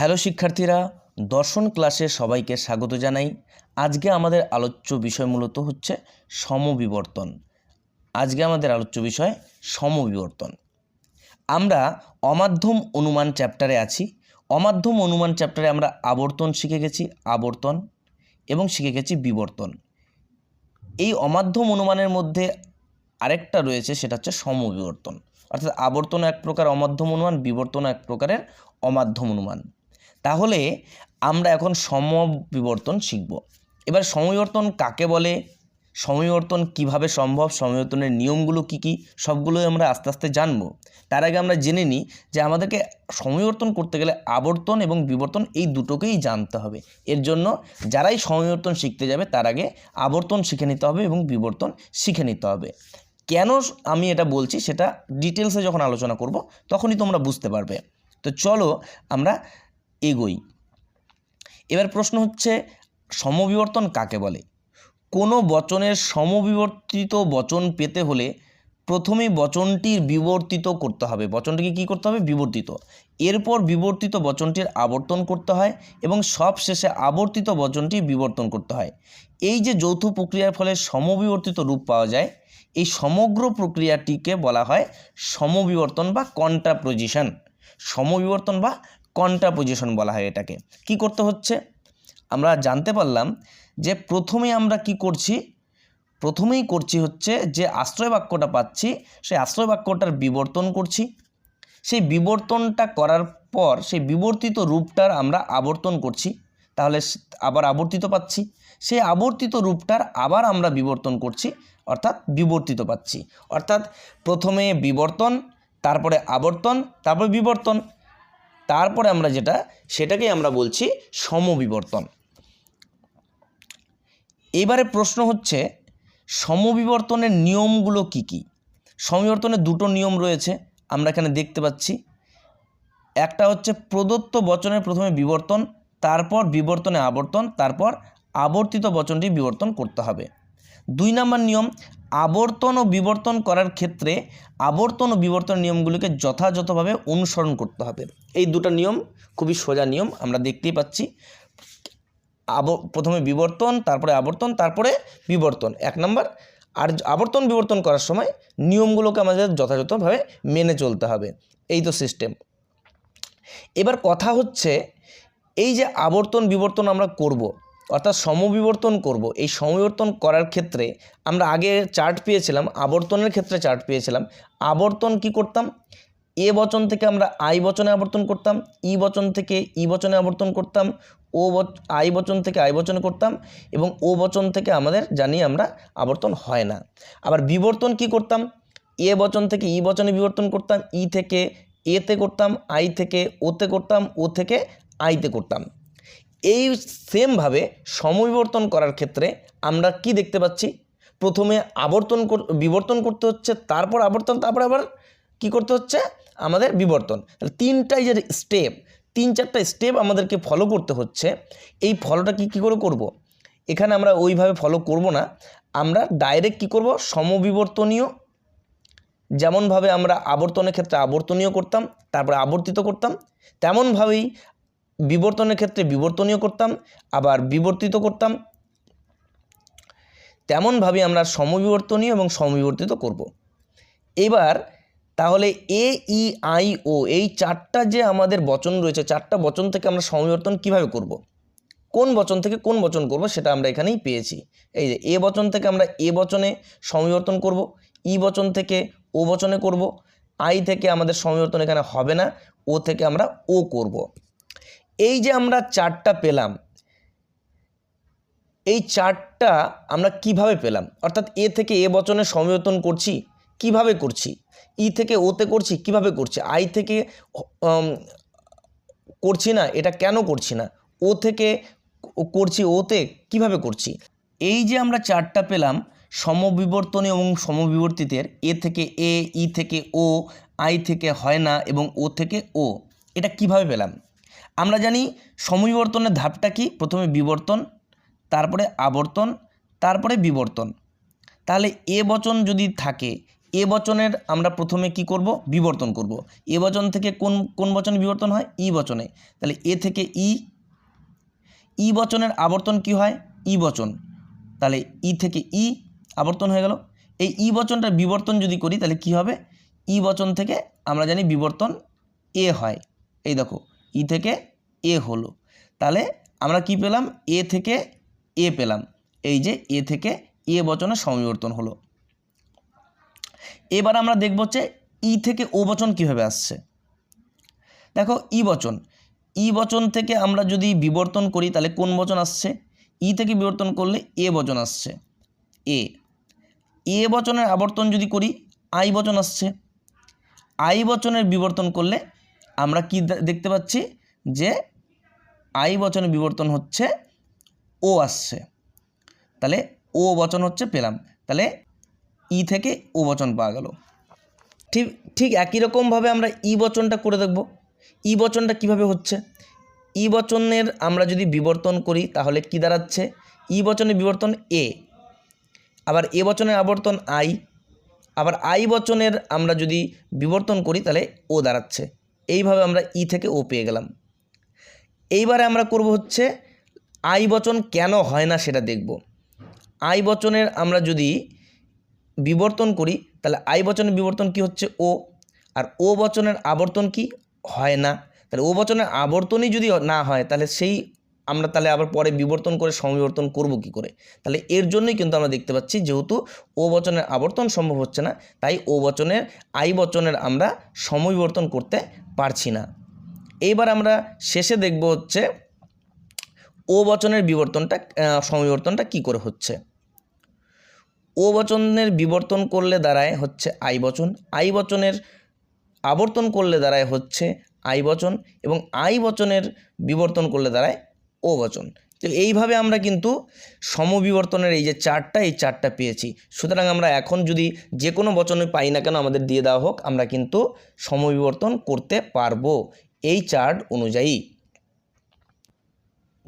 Hello শিক্ষার্থীরা, দর্শন ক্লাসে সবাইকে স্বাগত জানাই। আজকে আমাদের আলোচ্য বিষয় মূলত হচ্ছে সমবিবর্তন। আজকে আমাদের আলোচ্য বিষয় সমবিবর্তন। আমরা অমাধ্যম অনুমান চ্যাপ্টারে আছি। অমাধ্যম অনুমান চ্যাপ্টারে আমরা আবর্তন শিখে গেছি, আবর্তন এবং শিখে গেছি বিবর্তন। এই অমাধ্যম অনুমানের মধ্যে আরেকটা রয়েছে, সেটা হচ্ছে সমবিবর্তন। অর্থাৎ আবর্তন এক প্রকার, অমাধ্যম অনুমান, বিবর্তন এক প্রকারের অমাধ্যম অনুমান। তাহলে আমরা এখন সমবিবর্তন শিখব। এবার সমবিবর্তন কাকে বলে? সমবিবর্তন কীভাবে সম্ভব? সমবিবর্তনের নিয়মগুলো কি কি? সবগুলোই আমরা আস্তে আস্তে জানব। তার আগে আমরা জেনে নিই যে আমাদেরকে সমবিবর্তন করতে গেলে আবর্তন এবং বিবর্তন এই দুটোকেই জানতে হবে। এর জন্য যারাই সমবিবর্তন শিখতে যাবে, তার আগে আবর্তন শিখে নিতে হবে এবং বিবর্তন শিখে নিতে হবে। কেন আমি এটা বলছি সেটা ডিটেলসে যখন আলোচনা করব, তখনই তোমরা বুঝতে পারবে। তো চলো আমরা এগোই। এবার প্রশ্ন হচ্ছে, সমবিবর্তন কাকে বলে? কোনো বচনের সমবিবর্তিত বচন পেতে হলে প্রথমে বচনটির বিবর্তিত করতে হবে। বচনটিকে কী করতে হবে? বিবর্তিত। এরপর বিবর্তিত বচনটির আবর্তন করতে হয় এবং সব শেষে আবর্তিত বচনটি বিবর্তন করতে হয়। এই যে যৌথ প্রক্রিয়ার ফলে সমবিবর্তিত রূপ পাওয়া যায়, এই সমগ্র প্রক্রিয়াটিকে বলা হয় সমবিবর্তন বা কন্ট্রাপোজিশন সমবিবর্তন বা কন্ট্রাপোজিশন বলা হয় এটাকে। কি করতে হচ্ছে? আমরা জানতে পারলাম যে প্রথমে আমরা কি করছি? প্রথমেই করছি হচ্ছে যে আশ্রয় বাক্যটা পাচ্ছি, সেই আশ্রয় বাক্যটার বিবর্তন করছি। সেই বিবর্তনটা করার পর সেই বিবর্তিত রূপটার আমরা আবর্তন করছি। তাহলে আবার আবর্তিত পাচ্ছি। সেই আবর্তিত রূপটার আবার আমরা বিবর্তন করছি, অর্থাৎ বিবর্তিত পাচ্ছি। অর্থাৎ প্রথমে বিবর্তন, তারপরে আবর্তন, তারপরে বিবর্তন। তারপরে আমরা যেটা, সেটাকেই আমরা বলছি সমবিবর্তন। এবারে প্রশ্ন হচ্ছে, সমবিবর্তনের নিয়মগুলো কি কি? সমবিবর্তনের দুটো নিয়ম রয়েছে, আমরা এখানে দেখতে পাচ্ছি। একটা হচ্ছে প্রদত্ত বচনের প্রথমে বিবর্তন, তারপর বিবর্তনে আবর্তন, তারপর আবর্তিত বচনটি বিবর্তন করতে হবে। দুই নম্বর নিয়ম আবর্তন ও বিবর্তন করার ক্ষেত্রে আবর্তন ও বিবর্তন নিয়মগুলিকে যথাযথভাবে অনুসরণ করতে হবে। এই দুটো নিয়ম খুবই সোজা নিয়ম, আমরা দেখতেই পাচ্ছি। আব প্রথমে বিবর্তন, তারপরে আবর্তন, তারপরে বিবর্তন। এক নম্বর, আর আবর্তন, বিবর্তন করার সময় নিয়মগুলোকে আমাদের যথাযথভাবে মেনে চলতে হবে। এই তো সিস্টেম এবার কথা হচ্ছে, এই যে আবর্তন, বিবর্তন আমরা করব অর্থাৎ সমবিবর্তন করব। এই সমবিবর্তন করার ক্ষেত্রে আমরা আগে চার্ট পেয়েছিলাম, আবর্তনের ক্ষেত্রে চার্ট পেয়েছিলাম। আবর্তন কি করতাম? এ বচন থেকে আমরা আই বচনে আবর্তন করতাম, ই বচন থেকে ই বচনে আবর্তন করতাম, ও আই বচন থেকে আই বচনে করতাম এবং ও বচন থেকে আমাদের জানি আমরা আবর্তন হয় না। আবার বিবর্তন কি করতাম? এ বচন থেকে ই বচনে বিবর্তন করতাম, ই থেকে এতে করতাম, আই থেকে ওতে করতাম, ও থেকে আইতে করতাম। এই সেমভাবে সমবিবর্তন করার ক্ষেত্রে আমরা কি দেখতে পাচ্ছি? প্রথমে আবর্তন বিবর্তন করতে হচ্ছে, তারপর আবর্তন, তারপর আবার কি করতে হচ্ছে? আমাদের বিবর্তন। তাহলে তিনটাই যে স্টেপ তিন চারটা স্টেপ আমাদেরকে ফলো করতে হচ্ছে, এই ফলোটা কি, কী করে করব। এখানে আমরা ওইভাবে ফলো করব না। আমরা ডাইরেক্ট কি করব? সমবিবর্তনীয়। যেমনভাবে আমরা আবর্তনের ক্ষেত্রে আবর্তনীয় করতাম, তারপরে আবর্তিত করতাম, তেমনভাবেই বিবর্তনের ক্ষেত্রে বিবর্তনীয় করতাম, আবার বিবর্তিত করতাম তেমনভাবে আমরা সমবিবর্তনীয় এবং সমবিবর্তিত করব। এবার তাহলে এ ই আই ও এই চারটা যে আমাদের বচন রয়েছে, চারটা বচন থেকে আমরা সমবিবর্তন কীভাবে করব। কোন বচন থেকে কোন বচন করব সেটা আমরা এখানেই পেয়েছি এই যে এ বচন থেকে আমরা এ বচনে সমবিবর্তন করব ই বচন থেকে ও বচনে করব আই থেকে আমাদের সমবিবর্তন এখানে হবে না ও থেকে আমরা ও করব এই যে আমরা চারটা পেলাম, এই চারটা আমরা কীভাবে পেলাম? অর্থাৎ এ থেকে এ বচনে সমবেতন করছি, কীভাবে করছি? ই থেকে ওতে করছি, কীভাবে করছি? আই থেকে করছি না, এটা কেন করছি না? ও থেকে করছি ওতে কীভাবে করছি? এই যে আমরা চারটা পেলাম, সমবিবর্তনী এবং সমবিবর্তিতের, এ থেকে এ, ই থেকে ও, আই থেকে হয় না এবং ও থেকে ও, এটা কীভাবে পেলাম? আমরা জানি সমবিবর্তনের ধাপটা কি? প্রথমে বিবর্তন, তারপরে আবর্তন, তারপরে বিবর্তন। তাহলে এ বচন যদি থাকে, এ বচনের আমরা প্রথমে কি করব? বিবর্তন করব। এ বচন থেকে কোন কোন বচনে বিবর্তন হয়? ই বচনে। তাহলে এ থেকে ই ই বচনের আবর্তন কি হয়? ই বচন। তাহলে ই থেকে ই আবর্তন হয়ে গেল। এই ই বচনটা বিবর্তন যদি করি, তাহলে কি হবে? ই বচন থেকে আমরা জানি বিবর্তন এ হয়। এই দেখো ই থেকে এ হলো। তাহলে আমরা কি পেলাম? এ থেকে এ পেলাম। এই যে এ থেকে এ বচনের সমবিবর্তন হলো। এবার আমরা দেখব হচ্ছে ই থেকে ও বচন কীভাবে আসছে। দেখো, ই বচন। ই বচন থেকে আমরা যদি বিবর্তন করি, তাহলে কোন বচন আসছে? ই থেকে বিবর্তন করলে এ বচন আসছে। এ। এ বচনের আবর্তন যদি করি, আই বচন আসছে। আই বচনের বিবর্তন করলে আমরা কি দেখতে পাচ্ছি? যে আই বচনে বিবর্তন হচ্ছে ও আসছে। তাহলে ও বচন হচ্ছে পেলাম। তাহলে ই থেকে ও বচন পাওয়া গেল। ঠিক ঠিক একই রকমভাবে আমরা ই বচনটা করে দেখব। ই বচনটা কীভাবে হচ্ছে? ই বচনের আমরা যদি বিবর্তন করি, তাহলে কি দাঁড়াচ্ছে? ই বচনের বিবর্তন এ। আবার এ বচনের আবর্তন আই। আবার আই বচনের আমরা যদি বিবর্তন করি, তাহলে ও দাঁড়াচ্ছে। এইভাবে আমরা ই থেকে ও পেয়ে গেলাম। এইবারে আমরা করব হচ্ছে, আই বচন কেন হয় না সেটা দেখব। আই বচনের আমরা যদি বিবর্তন করি, তাহলে আই বচনের বিবর্তন কি হচ্ছে ও, আর ও বচনের আবর্তন কি হয় না। তাহলে ও বচনের আবর্তনই যদি না হয়, তাহলে সেই আমরা তাহলে আবার পরে বিবর্তন করে সমবিবর্তন করব কি করে? তাহলে এর জন্যই কিন্তু আমরা দেখতে পাচ্ছি যেহেতু ও বচনের আবর্তন সম্ভব হচ্ছে না, তাই ও বচনের, আই বচনের আমরা সমবিবর্তন করতে পারছি না। এইবার আমরা শেষে দেখব হচ্ছে ও বচনের বিবর্তনটা সমবিবর্তনটা কি করে হচ্ছে? ও বচনের বিবর্তন করলে দাঁড়ায় হচ্ছে আই বচন, আই বচনের আবর্তন করলে দাঁড়ায় হচ্ছে আই বচন এবং আই বচনের বিবর্তন করলে দাঁড়ায় ও বচন তো এইভাবে আমরা কিন্তু সমবিবর্তনের এই যে চারটা, এই চারটা পেয়েছি। সুতরাং আমরা এখন যদি যে কোনো বচনে পাই না কেন আমাদের দিয়ে দেওয়া হোক, আমরা কিন্তু সমবিবর্তন করতে পারব এই চার্ট অনুযায়ী।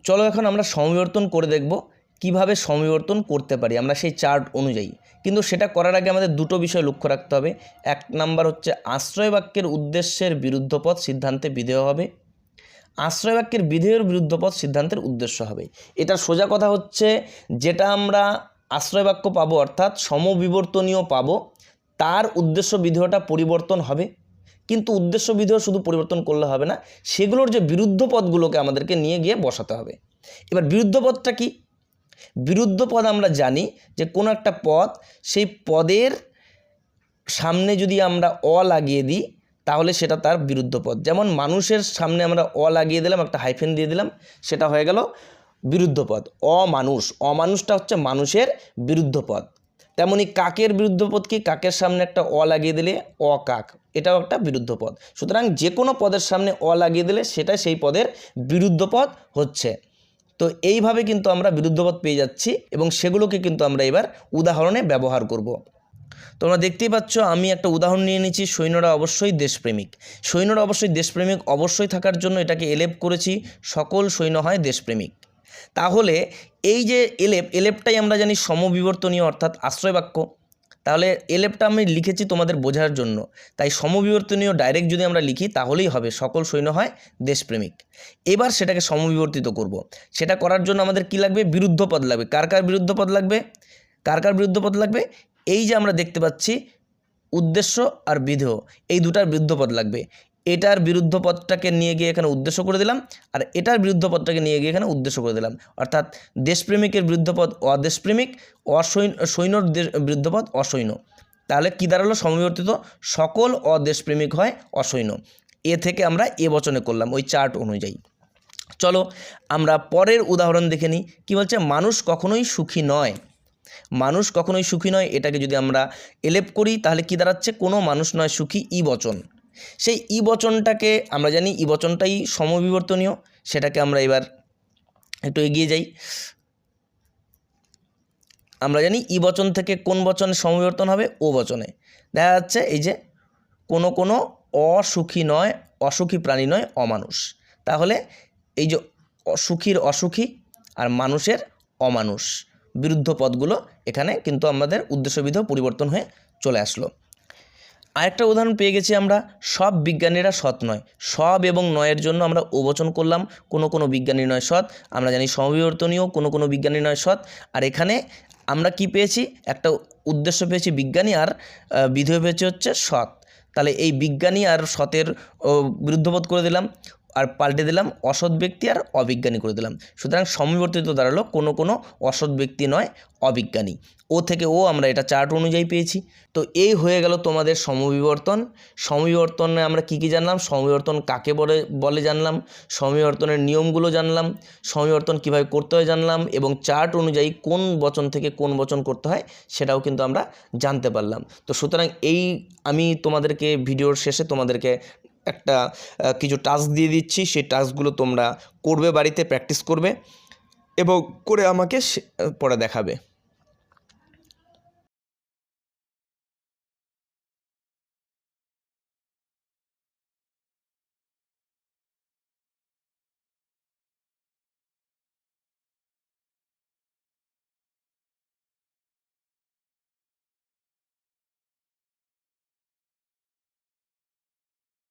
চলো এখন আমরা সমবিবর্তন করে দেখব কীভাবে সমবিবর্তন করতে পারি আমরা সেই চার্ট অনুযায়ী। কিন্তু সেটা করার আগে আমাদের দুটো বিষয় লক্ষ্য রাখতে হবে। এক নাম্বার হচ্ছে আশ্রয় বাক্যের উদ্দেশ্যের বিরুদ্ধপদ সিদ্ধান্তে বিধেয় হবে। আশ্রয় বাক্যের বিধেয়ের বিরুদ্ধপদ সিদ্ধান্তের উদ্দেশ্য হবে। এটার সোজা কথা হচ্ছে, যেটা আমরা আশ্রয় বাক্য পাবো অর্থাৎ সমবিবর্তনীয় পাবো, তার উদ্দেশ্য বিধেয়টা পরিবর্তন হবে। কিন্তু উদ্দেশ্য বিধেয় শুধু পরিবর্তন করলে হবে না, সেগুলোর যে বিরুদ্ধ পদগুলোকে আমাদেরকে নিয়ে গিয়ে বসাতে হবে। এবার বিরুদ্ধ পদটা কি? বিরুদ্ধ পদ আমরা জানি যে কোনো একটা পদ সেই পদের সামনে যদি আমরা অ লাগিয়ে দিই তাহলে সেটা তার বিরুদ্ধ পদ যেমন মানুষের সামনে আমরা অ লাগিয়ে দিলাম, একটা হাইফেন দিয়ে দিলাম, সেটা হয়ে গেল বিরুদ্ধ পদ অমানুষ। অমানুষটা হচ্ছে মানুষের বিরুদ্ধ পদ তেমনি কাকের বিরুদ্ধ পদ কি? কাকের সামনে একটা অ লাগিয়ে দিলে অকাক। এটাও একটা বিরুদ্ধ পদ সুতরাং যে কোনো পদের সামনে অ লাগিয়ে দিলে সেটা সেই পদের বিরুদ্ধ পদ হচ্ছে। তো এইভাবে কিন্তু আমরা বিরুদ্ধপদ পেয়ে যাচ্ছি এবং সেগুলোকে কিন্তু আমরা এবার উদাহরণে ব্যবহার করব। তোমরা দেখতেই পাচ্ছ, আমি একটা উদাহরণ নিয়ে নিচ্ছি, সৈন্যরা অবশ্যই দেশপ্রেমিক। সৈন্যরা অবশ্যই দেশপ্রেমিক, অবশ্যই থাকার জন্য এটাকে এলেপ করেছি, সকল সৈন্য হয় দেশপ্রেমিক। তাহলে এই যে এলেপ, এলেপটাই আমরা জানি সমবিবর্তনীয় অর্থাৎ আশ্রয় বাক্য তাহলে এলেপটা আমি লিখেছি তোমাদের বোঝার জন্য। তাই সমবিবর্তনীয় ডাইরেক্ট যদি আমরা লিখি, তাহলেই হবে সকল সৈন্য হয় দেশপ্রেমিক। এবার সেটাকে সমবিবর্তিত করব। সেটা করার জন্য আমাদের কি লাগবে? বিরুদ্ধ পদ লাগবে। কার কার বিরুদ্ধ পদ লাগবে? কার কার বিরুদ্ধ পদ লাগবে? এই যে আমরা দেখতে পাচ্ছি, উদ্দেশ্য আর বিধেয়, এই দুটার বিরুদ্ধ পদ লাগবে। এটার বিরুদ্ধ পদটাকে নিয়ে গিয়ে এখানে উদ্দেশ্য করে দিলাম, আর এটার বিরুদ্ধ পদটাকে নিয়ে গিয়ে এখানে উদ্দেশ্য করে দিলাম। অর্থাৎ দেশপ্রেমিকের বিরুদ্ধ পদ অদেশপ্রেমিক অসৈন্য সৈন্যর বিরুদ্ধ পদ অসৈন্য। তাহলে কী দাঁড়াল? সমবিবর্তিত সকল অদেশপ্রেমিক হয় অসৈন্য। এ থেকে আমরা এ বচনে করলাম, ওই চার্ট অনুযায়ী। চলো আমরা পরের উদাহরণ দেখে নিই, কী বলছে? মানুষ কখনোই সুখী নয়। মানুষ কখনোই সুখী নয়, এটাকে যদি আমরা এলেপ করি, তাহলে কি দাঁড়াচ্ছে? কোনো মানুষ নয়, সুখী ই বচন। সেই ই বচনটাকে আমরা জানি, ই বচনটাই সমবিবর্তনীয়, সেটাকে আমরা এবার একটু এগিয়ে যাই। আমরা জানি, ই বচন থেকে কোন বচনে সমবিবর্তন হবে? ও বচনে। দেখা যাচ্ছে, এই যে, কোনো কোনো অসুখী নয়, অসুখী প্রাণী নয়, অমানুষ। তাহলে এই যে, অসুখীর অসুখী আর মানুষের অমানুষ। বিরুদ্ধ পদগুলো এখানে কিন্তু আমাদের উদ্দেশ্যবিধ পরিবর্তন হয়ে চলে আসলো। আরেকটা উদাহরণ পেয়ে গেছি আমরা, সব বিজ্ঞানীরা সৎ নয়। সব এবং নয়ের জন্য আমরা ওবচন করলাম, কোনো কোনো বিজ্ঞানী নয় সৎ, আমরা জানি সমবিবর্তনীয়, কোনো কোনো বিজ্ঞানী নয় সৎ। আর এখানে আমরা কি পেয়েছি? একটা উদ্দেশ্য পেয়েছি বিজ্ঞানী আর বিধেয় পেয়েছি হচ্ছে সৎ। তাহলে এই বিজ্ঞানী আর সতের বিরুদ্ধবোধ করে দিলাম। আর পাল্টে দিলাম অসৎ ব্যক্তি আর অবিজ্ঞানী করে দিলাম। সুতরাং সমবিবর্তিত দাঁড়াল, কোনো কোনো অসৎ ব্যক্তি নয়, অবিজ্ঞানী। ও থেকে ও আমরা এটা চার্ট অনুযায়ী পেয়েছি। তো এই হয়ে গেল তোমাদের সমবিবর্তন। সমবিবর্তনে আমরা কি কি জানলাম? সমবিবর্তন কাকে বলে বলে জানলাম? সমবিবর্তনের নিয়মগুলো জানলাম। সমবিবর্তন কীভাবে করতে হয় জানলাম এবং চার্ট অনুযায়ী কোন বচন থেকে কোন বচন করতে হয় সেটাও কিন্তু আমরা জানতে পারলাম। তো সুতরাং এই আমি তোমাদেরকে, ভিডিওর শেষে তোমাদেরকে একটা কিছু টাস্ক দিয়ে দিচ্ছি, সেই টাস্কগুলো তোমরা করবে, বাড়িতে প্র্যাকটিস করবে এবং করে আমাকে পরে দেখাবে।